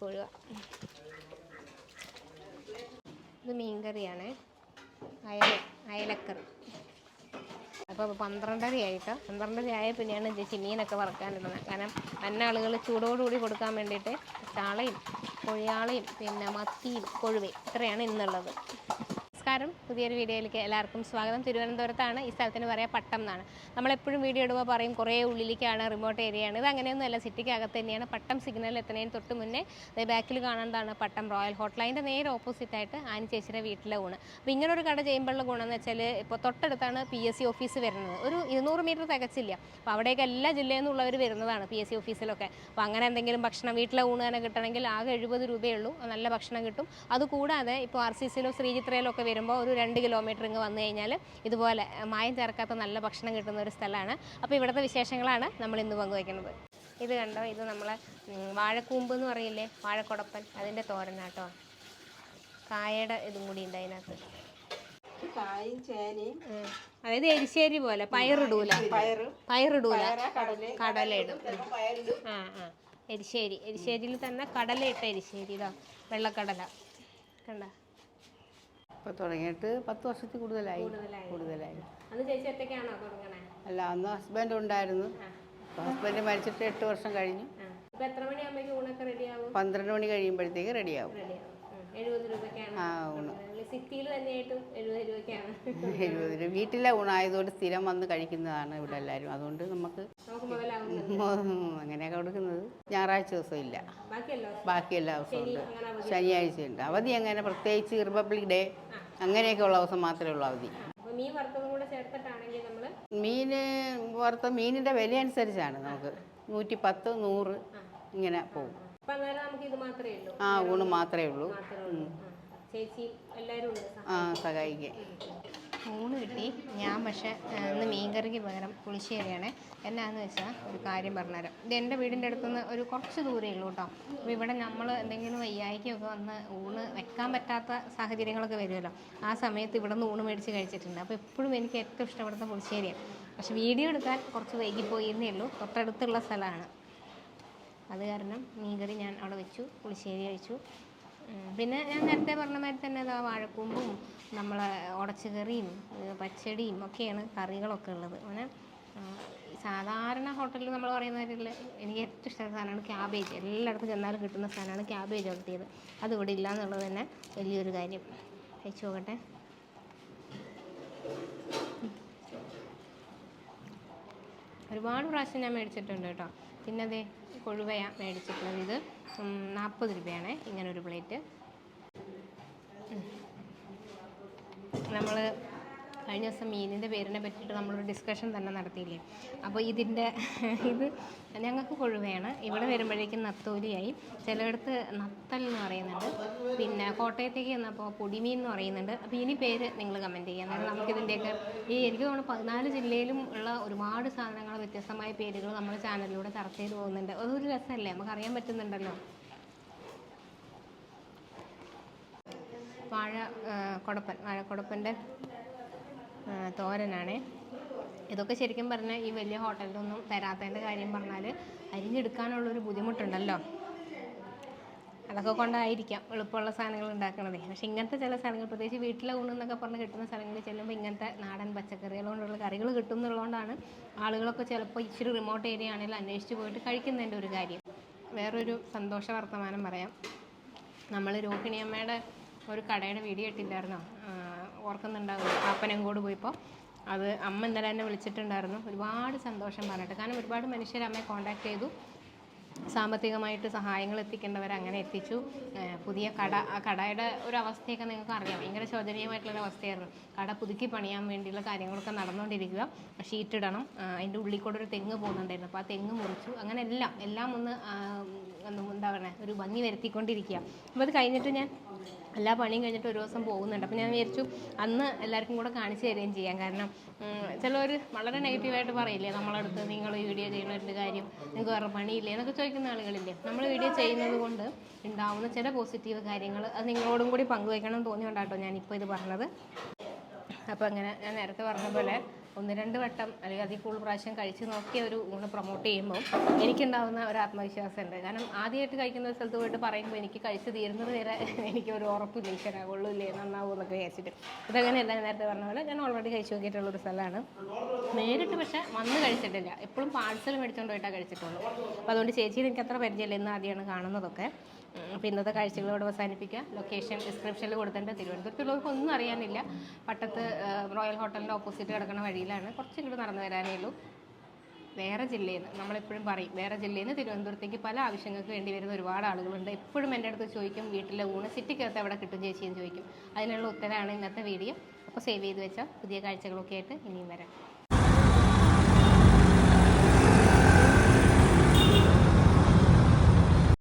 കൊഴുവ ഇത് മീൻകറിയാണ്. അയല അയലക്കറി. അപ്പോൾ പന്ത്രണ്ടര ആയിട്ടോ പന്ത്രണ്ടര ആയ പിന്നെയാണ് ചേച്ചി മീനൊക്കെ വറക്കാനിടുന്നത് കാരണം അന്ന ആളുകൾ ചൂടോടുകൂടി കൊടുക്കാൻ വേണ്ടിയിട്ട് ചാളയും കൊഴിയാളയും പിന്നെ മത്തിയും കൊഴുവയും ഇത്രയാണ് ഇന്നുള്ളത്. നമസ്കാരം. പുതിയൊരു വീഡിയോയിലേക്ക് എല്ലാവർക്കും സ്വാഗതം. തിരുവനന്തപുരത്താണ് ഈ സ്ഥലത്തിന് പറയാം പട്ടം എന്നാണ്. നമ്മളെപ്പോഴും വീഡിയോ ഇടുമ്പോൾ പറയും കുറേ ഉള്ളിലേക്കാണ് റിമോട്ട് ഏരിയ ആണ് ഇത് അങ്ങനെയൊന്നുമല്ല സിറ്റിക്കകത്ത് തന്നെയാണ്. പട്ടം സിഗ്നൽ എത്തുന്നതിന് തൊട്ട് മുന്നേ ബാക്കിൽ കാണേണ്ടതാണ് പട്ടം റോയൽ ഹോട്ടൽ അതിന്റെ നേരെ ഓപ്പോസിറ്റ് ആയിട്ട് ആനി ചേച്ചിയുടെ വീട്ടിലെ ഊണ്. അപ്പോൾ ഇങ്ങനെ ഒരു കട ചെയ്യുമ്പോഴുള്ള ഗുണമെന്ന് വെച്ചാൽ ഇപ്പോൾ തൊട്ടടുത്താണ് പി എസ് സി ഓഫീസ് വരുന്നത്. ഒരു ഇരുന്നൂറ് മീറ്റർ തികച്ചില്ല. അപ്പോൾ അവിടേക്ക് എല്ലാ ജില്ലയിൽ നിന്നുള്ളവർ വരുന്നതാണ് പി എസ് സി ഓഫീസിലൊക്കെ അപ്പോൾ അങ്ങനെ എന്തെങ്കിലും ഭക്ഷണം വീട്ടിലെ ഊണ് തന്നെ കിട്ടണമെങ്കിൽ ആകെ എഴുപത് രൂപയുള്ളൂ നല്ല ഭക്ഷണം കിട്ടും. അതുകൂടാതെ ഇപ്പോൾ ആർ സി സിയിലോ ശ്രീചിത്രയിലോ ഒക്കെ വരുമ്പോൾ ഒരു രണ്ട് കിലോമീറ്റർ ഇങ്ങ് വന്നു കഴിഞ്ഞാൽ ഇതുപോലെ മായം ചേർക്കാത്ത നല്ല ഭക്ഷണം കിട്ടുന്ന ഒരു സ്ഥലമാണ്. അപ്പോൾ ഇവിടുത്തെ വിശേഷങ്ങളാണ് നമ്മൾ ഇന്ന് പങ്കുവയ്ക്കുന്നത് ഇത് കണ്ടോ? ഇത് നമ്മളെ വാഴക്കൂമ്പ് എന്ന് പറയില്ലേ? വാഴക്കുടപ്പൻ. അതിന്റെ തോരനാട്ടോ. കായയുടെ ഇതും കൂടി ഉണ്ട് അതിനകത്ത്. കായും ചേനയും അതായത് എരിശ്ശേരി പോലെ പയറിടൂല. പയറ്. പയറിടൂല. കടൽ ഇടും ആ ആ. എരിശ്ശേരി. എരിശ്ശേരിയിൽ തന്നെ കടല ഇട്ട എരിശ്ശേരി ഇതാ വെള്ളക്കടല. കണ്ട? ഇപ്പോൾ തുടങ്ങിയിട്ട് പത്ത് വർഷത്തിൽ കൂടുതലായി. കൂടുതലായി. അന്ന് ചേച്ചി ഒറ്റയ്ക്കാണോ തുടങ്ങണേ? അല്ല അന്ന് ഹസ്ബൻഡ് ഉണ്ടായിരുന്നു. ഹസ്ബൻഡ് മരിച്ചിട്ട് എട്ട് വർഷം കഴിഞ്ഞു. ഇപ്പൊ എത്ര മണിയാകുമ്പോഴേക്കും ഊണൊക്കെ റെഡിയാവും പന്ത്രണ്ട് മണി കഴിയുമ്പോഴത്തേക്ക് റെഡിയാവും എഴുപത് രൂപയ്ക്കാണ്. സിറ്റിയിൽ തന്നെയായിട്ടും എഴുപത് രൂപയ്ക്കാണ്. എഴുപത് രൂപ. വീട്ടിലെ ഊണായതുകൊണ്ട് സ്ഥിരം വന്ന് കഴിക്കുന്നതാണ് ഇവിടെ എല്ലാവരും. അതുകൊണ്ട് നമുക്ക് അങ്ങനെയൊക്കെ കൊടുക്കുന്നത്. ഞായറാഴ്ച ദിവസം ഇല്ല. ബാക്കിയല്ലോ ബാക്കി എല്ലാ ദിവസവും. ഉണ്ട് ശനിയാഴ്ച ഉണ്ട്. അവധി. അങ്ങനെ പ്രത്യേകിച്ച് റിപ്പബ്ലിക് ഡേ അങ്ങനെയൊക്കെ ഉള്ള ദിവസം മാത്രമേ ഉള്ളൂ അവധി. മീൻ വറുത്തതും കൂടെ ചേർത്തിട്ടാണെങ്കിൽ നമ്മൾ മീൻ വറുത്ത മീനിന്റെ വില അനുസരിച്ചാണ് നമുക്ക്. നൂറ്റി പത്ത് നൂറ് ഇങ്ങനെ പോകും. അപ്പൊ അന്നേരം നമുക്ക് ഇത് മാത്രമേ ഉള്ളൂ. ആ ഊണ് മാത്രമേ ഉള്ളൂ. മാത്രമേ ഉള്ളൂ. ആ. ചേച്ചി എല്ലാരും ഉണ്ട്. ആ സഹായിക്കാൻ ഊണ് കിട്ടി. ഞാൻ പക്ഷേ ഇന്ന് മീൻകറിക്ക് പകരം പുളിശ്ശേരിയാണ് എന്നാന്ന് വെച്ചാൽ ഒരു കാര്യം പറഞ്ഞുതരാം. ഇത് എന്റെ വീടിന്റെ അടുത്തുനിന്ന് ഒരു കുറച്ച് ദൂരമേ ഉള്ളൂ കേട്ടോ. അപ്പോൾ ഇവിടെ നമ്മൾ എന്തെങ്കിലും വയ്യായിക്കൊക്കെ വന്ന് ഊണ് വെക്കാൻ പറ്റാത്ത സാഹചര്യങ്ങളൊക്കെ വരുമല്ലോ. ആ സമയത്ത് ഇവിടെ നിന്ന് ഊണ് മേടിച്ച് കഴിച്ചിട്ടുണ്ട്. അപ്പോൾ എപ്പോഴും എനിക്ക് ഏറ്റവും ഇഷ്ടപ്പെടുന്ന പുളിശ്ശേരിയാണ്. പക്ഷെ വീഡിയോ എടുക്കാൻ കുറച്ച് വൈകിപ്പോയി എന്നേ ഉള്ളൂ. തൊട്ടടുത്തുള്ള സ്ഥലമാണ്. അത് കാരണം മീൻകറി ഞാൻ അവിടെ വെച്ചു പുളിശ്ശേരി കഴിച്ചു. പിന്നെ ഞാൻ നേരത്തെ പറഞ്ഞ മാതിരി തന്നെ ഇതാ വാഴക്കൂമ്പും നമ്മളെ ഉടച്ചുകറിയും പച്ചടിയും ഒക്കെയാണ് കറികളൊക്കെ ഉള്ളത്. അങ്ങനെ സാധാരണ ഹോട്ടലിൽ നമ്മൾ പറയുന്ന കാര്യമില്ല എനിക്ക് ഏറ്റവും ഇഷ്ടമുള്ള സാധനമാണ് ക്യാബേജ്. എല്ലായിടത്തും ചെന്നാലും കിട്ടുന്ന സാധനമാണ് ക്യാബേജ് ഉടത്തിയത് അത് ഇവിടെ ഇല്ല എന്നുള്ളത് തന്നെ വലിയൊരു കാര്യം. കഴിച്ചു നോക്കട്ടെ. ഒരുപാട് പ്രാവശ്യം ഞാൻ മേടിച്ചിട്ടുണ്ട് കേട്ടോ. പിന്നെ അതേ കൊഴുവയ മേടിച്ചിട്ടുള്ളത്. ഇത് നാൽപ്പത് രൂപയാണ് ഇങ്ങനെ ഒരു പ്ലേറ്റ് നമ്മൾ കഴിഞ്ഞ ദിവസം മീനിന്റെ പേരിനെ പറ്റിയിട്ട് നമ്മളൊരു ഡിസ്കഷൻ തന്നെ നടത്തിയില്ലേ? അപ്പോൾ ഇതിന്റെ ഇത് ഞങ്ങൾക്ക് കൊഴുവയാണ്. ഇവിടെ വരുമ്പോഴേക്കും നത്തോലിയായി. ചിലയിടത്ത് നത്തൽ എന്ന് പറയുന്നുണ്ട്. പിന്നെ കോട്ടയത്തേക്ക് ചെന്നപ്പോൾ പൊടിമീൻ എന്ന് പറയുന്നുണ്ട്. അപ്പോൾ ഇനി പേര് നിങ്ങൾ കമന്റ് ചെയ്യുക. അന്നേരം നമുക്കിതിന്റെയൊക്കെ ഈ എനിക്ക് തോന്നുന്നു പതിനാല് ജില്ലയിലും ഉള്ള ഒരുപാട് സാധനങ്ങൾ വ്യത്യസ്തമായ പേരുകൾ നമ്മുടെ ചാനലിലൂടെ ചർച്ച ചെയ്ത് പോകുന്നുണ്ട്. അതൊരു രസമല്ലേ? നമുക്ക് അറിയാൻ പറ്റുന്നുണ്ടല്ലോ. വാഴ കൊടപ്പൻ. വാഴക്കൊടപ്പന്റെ തോരനാണ്. ഇതൊക്കെ ശരിക്കും പറഞ്ഞാൽ ഈ വലിയ ഹോട്ടലിലൊന്നും തരാത്തതിന്റെ കാര്യം പറഞ്ഞാൽ അരിഞ്ഞെടുക്കാനുള്ളൊരു ബുദ്ധിമുട്ടുണ്ടല്ലോ. അതൊക്കെ കൊണ്ടായിരിക്കാം എളുപ്പമുള്ള സാധനങ്ങൾ ഉണ്ടാക്കുന്നത് പക്ഷേ ഇങ്ങനത്തെ ചില സാധനങ്ങൾ പ്രത്യേകിച്ച് വീട്ടിലെ ഊണെന്നൊക്കെ പറഞ്ഞ് കിട്ടുന്ന സ്ഥലങ്ങളിൽ ചെല്ലുമ്പോൾ ഇങ്ങനത്തെ നാടൻ പച്ചക്കറികൾ കൊണ്ടുള്ള കറികൾ കിട്ടുന്നുള്ളതുകൊണ്ടാണ് ആളുകളൊക്കെ ചിലപ്പോൾ ഇച്ചിരി റിമോട്ട് ഏരിയ ആണെങ്കിലും അന്വേഷിച്ച് പോയിട്ട് കഴിക്കുന്നതിന്റെ ഒരു കാര്യം. വേറൊരു സന്തോഷ വർത്തമാനം പറയാം. നമ്മൾ രോഹിണിയമ്മയുടെ ഒരു കടയുടെ വീഡിയോ ഇട്ടില്ലായിരുന്നോ? ആഹ് ഓർക്കുന്നുണ്ടാവും പാപ്പനങ്കോട് പോയപ്പോൾ അത് അമ്മ ഇന്നലെ എന്നെ വിളിച്ചിട്ടുണ്ടായിരുന്നു. ഒരുപാട് സന്തോഷം പറഞ്ഞിട്ട്. കാരണം ഒരുപാട് മനുഷ്യർ അമ്മയെ കോണ്ടാക്ട് ചെയ്തു. സാമ്പത്തികമായിട്ട് സഹായങ്ങൾ എത്തിക്കേണ്ടവർ അങ്ങനെ എത്തിച്ചു. പുതിയ കട ആ കടയുടെ ഒരു അവസ്ഥയൊക്കെ നിങ്ങൾക്ക് അറിയാം. ഭയങ്കര ശോചനീയമായിട്ടുള്ള അവസ്ഥയായിരുന്നു. കട പുതുക്കി പണിയാൻ വേണ്ടിയുള്ള കാര്യങ്ങളൊക്കെ നടന്നുകൊണ്ടിരിക്കുക ഷീറ്റ് ഇടണം. അതിന്റെ ഉള്ളിൽ കൂടെ ഒരു തെങ്ങ് പോകുന്നുണ്ടായിരുന്നു. അപ്പോൾ ആ തെങ്ങ് മുറിച്ചു. അങ്ങനെ എല്ലാം എല്ലാം ഒന്ന് ഒരു ഭംഗി വരുത്തിക്കൊണ്ടിരിക്കുക. അപ്പോൾ അത് കഴിഞ്ഞിട്ട് ഞാൻ എല്ലാ പണിയും കഴിഞ്ഞിട്ട് ഒരു ദിവസം പോകുന്നുണ്ട്. അപ്പോൾ ഞാൻ വിചാരിച്ചു അന്ന് എല്ലാവർക്കും കൂടെ കാണിച്ചു തരികയും ചെയ്യാം. കാരണം ചിലവർ വളരെ നെഗറ്റീവായിട്ട് പറയില്ലേ നമ്മളടുത്ത് നിങ്ങൾ വീഡിയോ ചെയ്യുന്നവരുടെ കാര്യം നിങ്ങൾക്ക് വേറെ പണിയില്ലേ? എന്നൊക്കെ ചോദിക്കുന്ന ആളുകളില്ലേ. നമ്മൾ വീഡിയോ ചെയ്യുന്നത് കൊണ്ട് ഉണ്ടാവുന്ന ചില പോസിറ്റീവ് കാര്യങ്ങൾ അത് നിങ്ങളോടും കൂടി പങ്കുവയ്ക്കണം എന്ന് തോന്നിയോണ്ടാട്ടോ ഞാനിപ്പോൾ ഇത് പറഞ്ഞത്. അപ്പോൾ അങ്ങനെ ഞാൻ നേരത്തെ പറഞ്ഞ പോലെ ഒന്ന് രണ്ട് വട്ടം അല്ലെങ്കിൽ അതിൽ കൂടുതൽ പ്രാവശ്യം കഴിച്ച് നോക്കിയ ഒരു ഊണ് പ്രൊമോട്ട് ചെയ്യുമ്പോൾ എനിക്കുണ്ടാകുന്ന ഒരു ആത്മവിശ്വാസമുണ്ട് കാരണം ആദ്യമായിട്ട് കഴിക്കുന്ന ഒരു സ്ഥലത്ത് പോയിട്ട് പറയുമ്പോൾ എനിക്ക് കഴിച്ച് തീരുന്നത് വരെ എനിക്ക് ഒരു ഉറപ്പില്ല. ഈശ്വര കൊള്ളൂല്ലേ നന്നാവും എന്നൊക്കെ വിചാരിച്ചിട്ട്. ഇതങ്ങനെയല്ല നേരത്തെ പറഞ്ഞ പോലെ ഞാൻ ഓൾറെഡി കഴിച്ചു നോക്കിയിട്ടുള്ള ഒരു സ്ഥലമാണ്. നേരിട്ട് പക്ഷേ വന്ന് കഴിച്ചിട്ടില്ല. എപ്പോഴും പാർസൽ മേടിച്ചുകൊണ്ട് പോയിട്ടാണ് കഴിച്ചിട്ടുള്ളൂ. അപ്പോൾ അതുകൊണ്ട് ചേച്ചിയിൽ എനിക്ക് അത്ര പരിചയമില്ല. ഇന്ന് ആദ്യമാണ് കാണുന്നതൊക്കെ. അപ്പോൾ ഇന്നത്തെ കാഴ്ചകളോട് അവസാനിപ്പിക്കുക. ലൊക്കേഷൻ ഡിസ്ക്രിപ്ഷനിൽ കൊടുത്തിട്ടുണ്ട് തിരുവനന്തപുരത്തുള്ളവർക്ക് ഒന്നും അറിയാനില്ല. പട്ടത്ത് റോയൽ ഹോട്ടലിന്റെ ഓപ്പോസിറ്റ് കിടക്കുന്ന വഴിയിലാണ് കുറച്ച് ഇങ്ങോട്ട് നടന്നു വരാനേ ഉള്ളൂ. വേറെ ജില്ലയിൽ നിന്ന് നമ്മളെപ്പോഴും പറയും വേറെ ജില്ലയിൽ നിന്ന് തിരുവനന്തപുരത്തേക്ക് പല ആവശ്യങ്ങൾക്ക് വേണ്ടി വരുന്ന ഒരുപാട് ആളുകളുണ്ട്. എപ്പോഴും എന്റെ അടുത്ത് ചോദിക്കും വീട്ടിലെ ഊണ് സിറ്റിക്കകത്ത് എവിടെ കിട്ടും ചേച്ചി എന്ന് ചോദിക്കും. അതിനുള്ള ഉത്തരമാണ് ഇന്നത്തെ വീഡിയോ. അപ്പോൾ സേവ് ചെയ്ത് വെച്ചാൽ പുതിയ കാഴ്ചകളൊക്കെ ആയിട്ട് ഇനിയും വരാം.